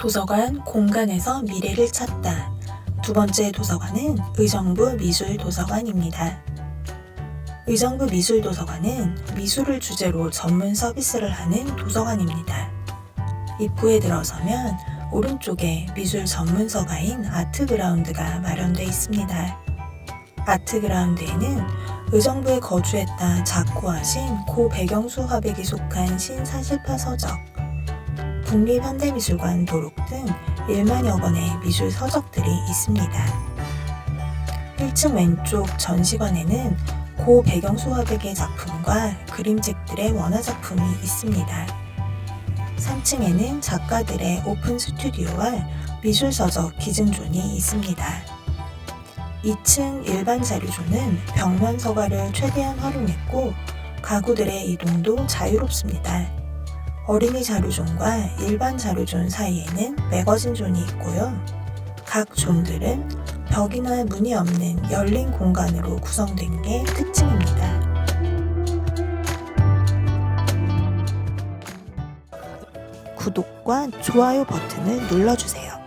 도서관 공간에서 미래를 찾다. 두 번째 도서관은 의정부 미술도서관입니다. 의정부 미술도서관은 미술을 주제로 전문 서비스를 하는 도서관입니다. 입구에 들어서면 오른쪽에 미술 전문서가인 아트그라운드가 마련되어 있습니다. 아트그라운드에는 의정부에 거주했다 작고하신 고 백영수 화백이 속한 신사실파 서적, 국립현대미술관 도록 등 1만여 권의 미술 서적들이 있습니다. 1층 왼쪽 전시관에는 고 배경 수 화백의 작품과 그림책들의 원화 작품이 있습니다. 3층에는 작가들의 오픈 스튜디오와 미술 서적 기증존이 있습니다. 2층 일반 자료존은 벽면 서가를 최대한 활용했고 가구들의 이동도 자유롭습니다. 어린이 자료존과 일반 자료존 사이에는 매거진 존이 있고요. 각 존들은 벽이나 문이 없는 열린 공간으로 구성된 게 특징입니다. 구독과 좋아요 버튼을 눌러주세요.